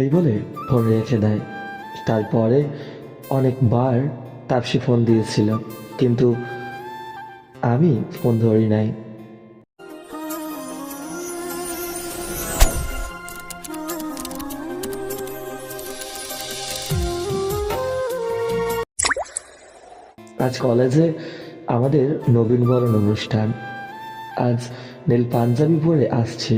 এই বলে ফোন রেখে দেয়। তারপরে অনেকবার তাপসি ফোন দিয়েছিল, কিন্তু আমি ফোন ধরি নাই। আজ কলেজে আমাদের নবীনবরণ অনুষ্ঠান। আজ নীল পাঞ্জাবি পরে আসছে।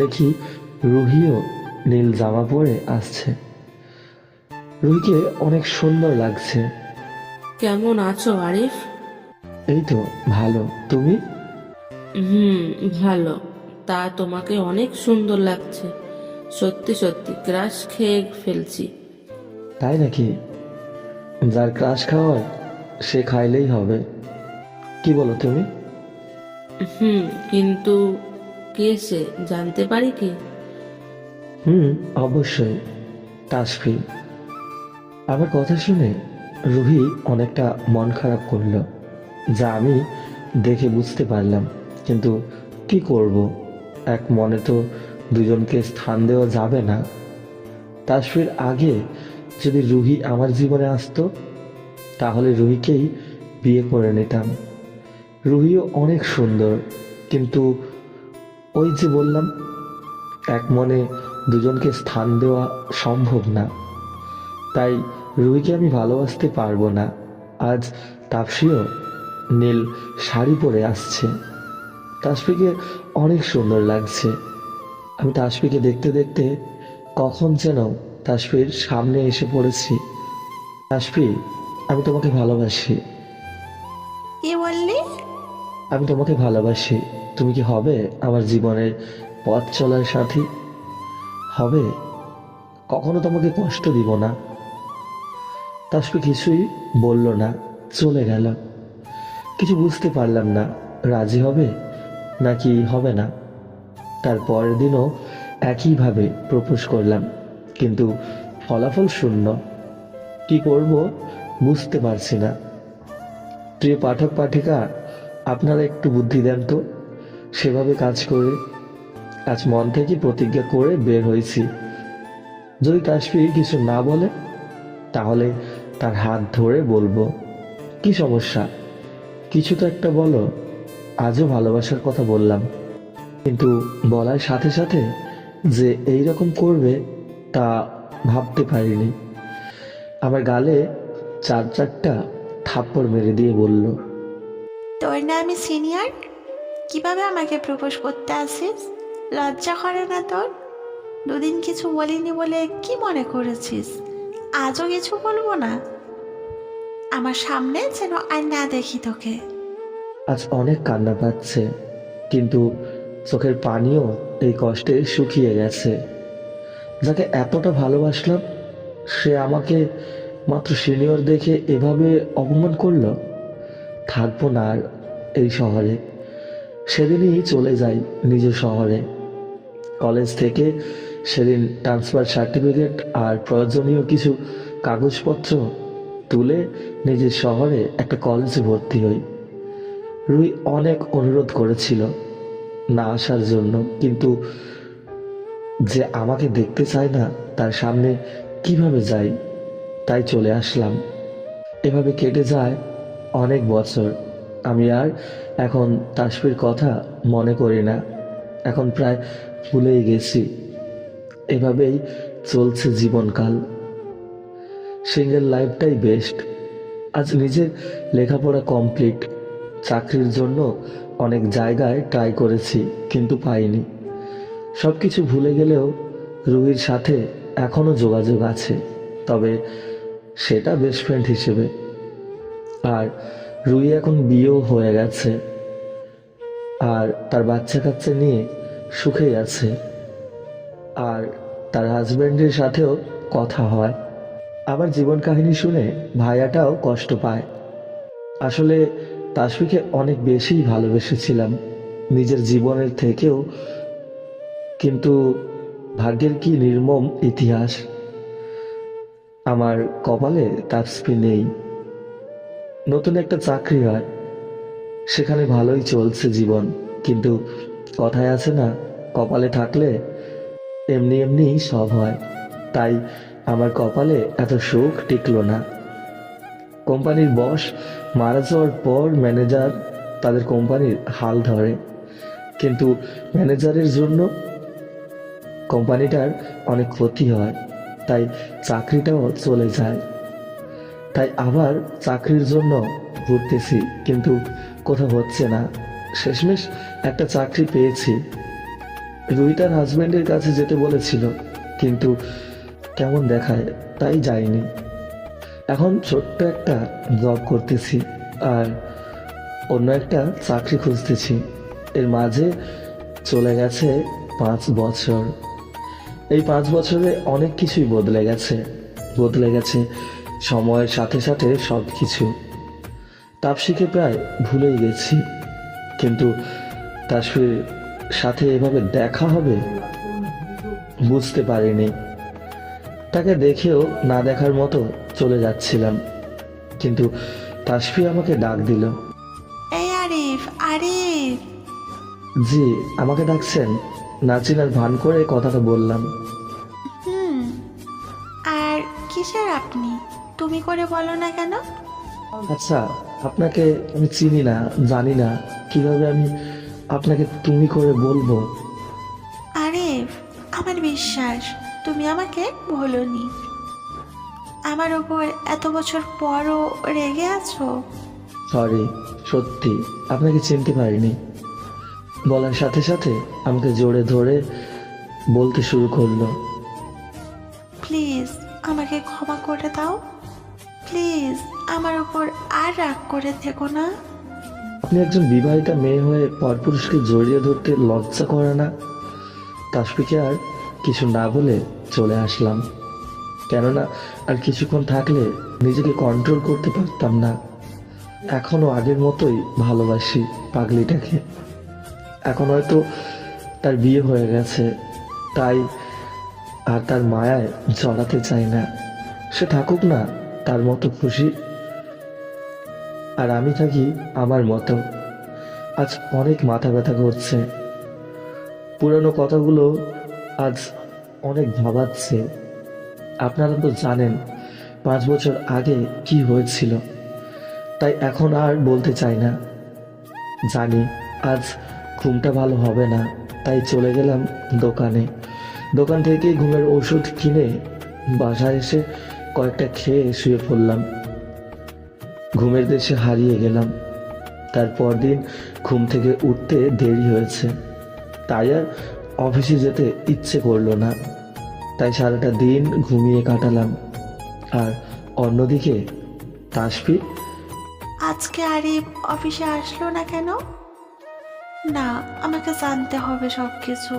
দেখি রুহিও নীল জামা পরে আসছে। রুহিকে অনেক সুন্দর লাগছে। কেমন আছো আরিফ? এই তো ভালো। তুমি? হুম ভালো। তা তোমাকে অনেক সুন্দর লাগছে। সত্যি সত্যি ক্রাশ খেয়ে ফেলছি। তাই নাকি? যার ক্রাশ খাওয়ার সে খাইলেই হবে। কি বলো তুমি? হুম কিন্তু কে সে জানতে পারি কি? হুম, অবশ্যই। তাসফি। আমার কথা শুনে রুহি অনেকটা মন খারাপ করল, যা আমি দেখে বুঝতে পারলাম। কিন্তু কি করব? এক মনে তো দুজনকে স্থান দেওয়া যাবে না। তাসফির আগে যদি রুহি আমার জীবনে আসতো, তাহলে রুহিকেই বিয়ে করে নিতাম। রুহিও অনেক সুন্দর, কিন্তু ওই যে বললাম, এক মনে দুজনকে স্থান দেওয়া সম্ভব না। তাই রুহিকে আমি ভালোবাসতে পারব না। আজ তাপসিও নীল শাড়ি পরে আসছে। তাসফিকে অনেক সুন্দর লাগছে। আমি তাসফিকে দেখতে দেখতে কখন যেন তাসফির সামনে এসে পড়েছি। তাসফি আমি তোমাকে ভালোবাসি। কি বললি? আমি তোমাকে ভালোবাসি। তুমি কি হবে আমার জীবনের পথ চলার সাথী? হবে? কখনো তোমাকে কষ্ট দিব না। তাসফি কিছুই বলল না, চলে গেল। কিছু বুঝতে পারলাম না, রাজি হবে নাকি হবে না। তার পরের দিনও একইভাবে প্রপোজ করলাম, কিন্তু ফলাফল শূন্য। কি করব বুঝতে পারছি না। প্রিয় পাঠক পাঠিকা আপনারা একটু বুদ্ধি দেন তো। সেভাবে কাজ করে আজ মন থেকে প্রতিজ্ঞা করে বের হয়েছি। যদি কাশ্মীর কিছু না বলে, তাহলে তার হাত ধরে বলব, কি সমস্যা? কিছু তো একটা বলো, আজও ভালোবাসার কথা বললাম। কিন্তু বলার সাথে সাথে যে এই রকম করবে, তা ভাবতে পারিনি। আমার গালে চার চারটা থাপ্পড় মেরে দিয়ে বলল, তোর না আমি সিনিয়র? কীভাবে আমাকে প্রপোজ করতে আসিস? লজ্জা করে না তোর? দুদিন কিছু বলিনি বলে কি মনে করেছিস? আজও কিছু বলব না? আমার সামনে যেন আর না দেখি তোকে। আজ অনেক কান্না পাচ্ছে, কিন্তু চোখের পানিও এই কষ্টে শুকিয়ে গেছে। যাকে এতটা ভালোবাসলাম, সে আমাকে মাত্র সিনিয়র দেখে এভাবে অপমান করল? থাকব না আর এই শহরে। সেদিনই চলে যাই নিজের শহরে। কলেজ থেকে সেদিন ট্রান্সফার সার্টিফিকেট আর প্রয়োজনীয় কিছু কাগজপত্র তুলে নিজের শহরে একটা কলেজে ভর্তি হই। রুই অনেক অনুরোধ করেছিল না আসার জন্য, কিন্তু যে আমাকে দেখতে চায় না, তার সামনে কীভাবে যাই, তাই চলে আসলাম। এভাবে কেটে যায় অনেক বছর। আমি আর এখন তাসফির কথা মনে করি না। এখন প্রায় ভুলেই গেছি। এভাবেই চলছে জীবনকাল। সিঙ্গেল লাইফটাই বেস্ট। আজ নিজের লেখাপড়া কমপ্লিট। চাকরির জন্য অনেক জায়গায় ট্রাই করেছি, কিন্তু পাইনি। সব কিছু ভুলে গেলেও রুহির সাথে এখনও যোগাযোগ আছে। তবে সেটা বেস্ট ফ্রেন্ড হিসেবে। আর রুহি এখন বিয়েও হয়ে গেছে। আর তার বাচ্চা কাচ্চা নিয়ে সুখেই আছে। আর তার হাজব্যান্ডের সাথেও কথা হয়। আমার জীবন কাহিনী শুনে ভাইয়াটাও কষ্ট পায়। আসলে তাসফিকে অনেক বেশি ভালোবেসেছিলাম নিজের জীবনের থেকেও। কিন্তু ভাগ্যের কি নির্মম ইতিহাস? আমার কপালে তাসফি নেই। নতুন একটা চাকরি হয়। সেখানে ভালোই চলছে জীবন, কিন্তু কথায় আছে না, কপালে থাকলে এমনি এমনি সব হয়। তাই আমার কপালে এত সুখ টিকলো না। কোম্পানির বস মারা যাওয়ার পর ম্যানেজার তাদের কোম্পানির হাল ধরে। কিন্তু ম্যানেজারের জন্য কোম্পানিটার অনেক ক্ষতি হয়, তাই চাকরিটাও চলে যায়। তাই আবার চাকরির জন্য ঘুরতেছি, কিন্তু কোথাও হচ্ছে না। শেষমেশ একটা চাকরি পেয়েছি। রুই তার হাজব্যান্ডের কাছে যেতে বলেছিল, কিন্তু কেমন দেখায় তাই যাইনি এখন ছোট্ট একটা জব করতেছি আর অন্য একটা চাকরি খুঁজতেছি। এর মাঝে চলে গেছে পাঁচ বছর। এই পাঁচ বছরে অনেক কিছুই বদলে গেছে। বদলে গেছে সময়ের সাথে সাথে সব কিছু তাপসিকে প্রায় ভুলেই গেছি। কিন্তু তাসফির সাথে এভাবে দেখা হবে? বুঝতে পারিনি। তাকে দেখেও না দেখার মতো চলে যাচ্ছিলাম। কিন্তু তাসফি আমাকে ডাক দিল। এই আরিফ আরিফ! জি আমাকে ডাকছেন। নাচিনার ভান করে কথাটা বললাম। হুম আর কিসের আপনি? তুমি করে বলো না কেন? আচ্ছা আপনাকে আমি চিনি না জানি না। কীভাবে আমি আপনাকে তুমি করে বলব? আরে আমার বিশ্বাস তুমি আমাকে ভুলোনি আমার ওপর এত বছর পরও রেগে আছো? সরি সত্যি আপনাকে চিনতে পারিনি। বলার সাথে সাথে আমাকে জোরে ধরে বলতে শুরু করল। প্লিজ আমাকে ক্ষমা করে দাও। প্লিজ। আমার উপর আর রাগ করে থেকো না। আপনি একজন বিবাহিতা মেয়ে হয়ে পরপুরুষকে জড়িয়ে ধরতে লজ্জা করে না? তাসফিকে আর কিছু না বলে চলে আসলাম। কেননা আর কিছুক্ষণ থাকলে নিজেকে কন্ট্রোল করতে পারতাম না। এখনও আগের মতোই ভালোবাসি পাগলিটাকে। এখন হয়তো তার বিয়ে হয়ে গেছে। তাই আর তার মায়ায় জড়াতে চাই না। সে থাকুক না, তার মতো খুশি আর আমি থাকি আমার মতো। আজ অনেক মাথা ব্যথা করছে। পুরানো কথাগুলো আজ অনেক ভাবাচ্ছে। আপনারা তো জানেন, পাঁচ বছর আগে কি হয়েছিল। তাই এখন আর বলতে চাই না। জানি, আজ ঘুমটা ভালো হবে না। তাই চলে গেলাম দোকানে। দোকান থেকে ঘুমের ওষুধ কিনে বাসায় এসে কয়েকটা খেয়ে শুয়ে পড়লাম। ঘুমের দেশে হারিয়ে গেলাম। তারপর দিন ঘুম থেকে উঠতে দেরি হয়েছে। তাই আর অফিসে যেতে ইচ্ছে করল না। তাই সারাটা দিন ঘুমিয়ে কাটালাম। আর অন্যদিকে, তাসফি? আজকে আরিফ অফিসে আসলো না কেন? না, আমাকে জানতে হবে সব কিছু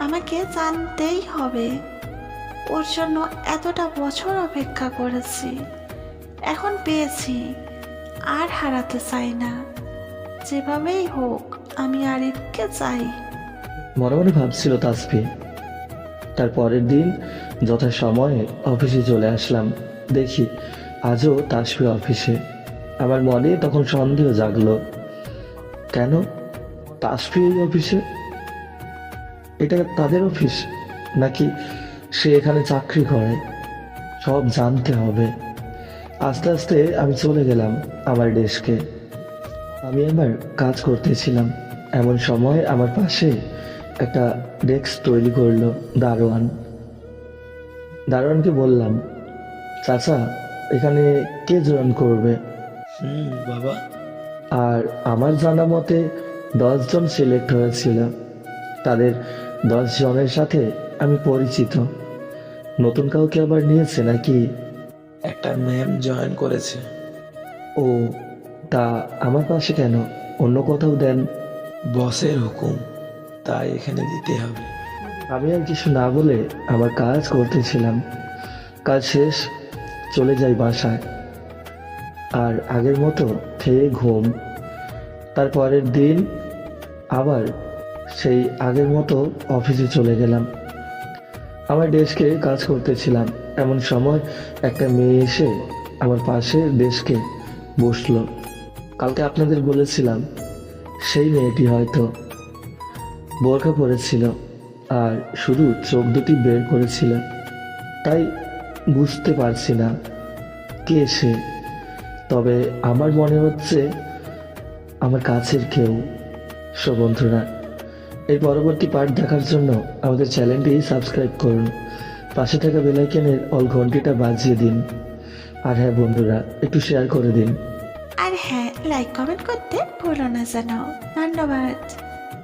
আমাকে জানতেই হবে। ওর জন্য এতটা বছর অপেক্ষা করেছি। এখন পেয়েছি। আর হারাতে চাই না। যেভাবেই হোক, আমি আরিফকে চাই। মনে মনে ভাবছিল তাসফি। তার পরের দিন যথা সময়ে অফিসে চলে আসলাম। দেখি, আজও তাসফি অফিসে। আমার মনে তখন সন্দেহ জাগলো। কেন? তাসফি এই অফিসে? এটা তাদের অফিস? নাকি সে এখানে চাকরি করে? সব জানতে হবে। আস্তে আস্তে আমি চলে গেলাম আমার ডেস্কে। আমি আমার কাজ করতেছিলাম। এমন সময় আমার পাশে একটা ডেস্ক তৈরি করল দারোয়ান। দারোয়ানকে বললাম চাচা এখানে কে জয়েন করবে? হুম বাবা। আর আমার জানা মতে দশজন সিলেক্ট হয়েছিল। তাদের দশজনের সাথে আমি পরিচিত। নতুন কাউকে আবার নিয়েছে নাকি? একটা ম্যাম জয়েন করেছে। ও, তা আমার পাশে কেন? অন্য কোথাও দেন। বসের হুকুম, তাই এখানে দিতে হবে। আমি আর কিছু না বলে আমার কাজ করতেছিলাম। কাজ শেষ, চলে যাই বাসায়। আর আগের মতো খেয়ে ঘুম। তার পরের দিন আবার সেই আগের মতো অফিসে চলে গেলাম। আমার ডেস্কে কাজ করতেছিলাম। এমন সময় একটা মেয়ে এসে আমার পাশে ডেস্কে বসল। কালকে আপনাদের বলেছিলাম, সেই মেয়েটি হয়তো বোরখা পরেছিল আর শুধু চোখ দুটি বের করেছিল। তাই বুঝতে পারছি না কে সে। তবে আমার মনে হচ্ছে আমার কাছের কেউ সো বন্ধুরা। এই পরবর্তী পার্ট দেখার জন্য আমাদের চ্যানেলটি সাবস্ক্রাইব করুন। পাশে থাকা বেলাইকেনের অল ঘন্টিটা বাজিয়ে দিন। আর হ্যাঁ বন্ধুরা, একটু শেয়ার করে দিন। আর হ্যাঁ লাইক কমেন্ট করতে ভুলো না জানাও। ধন্যবাদ।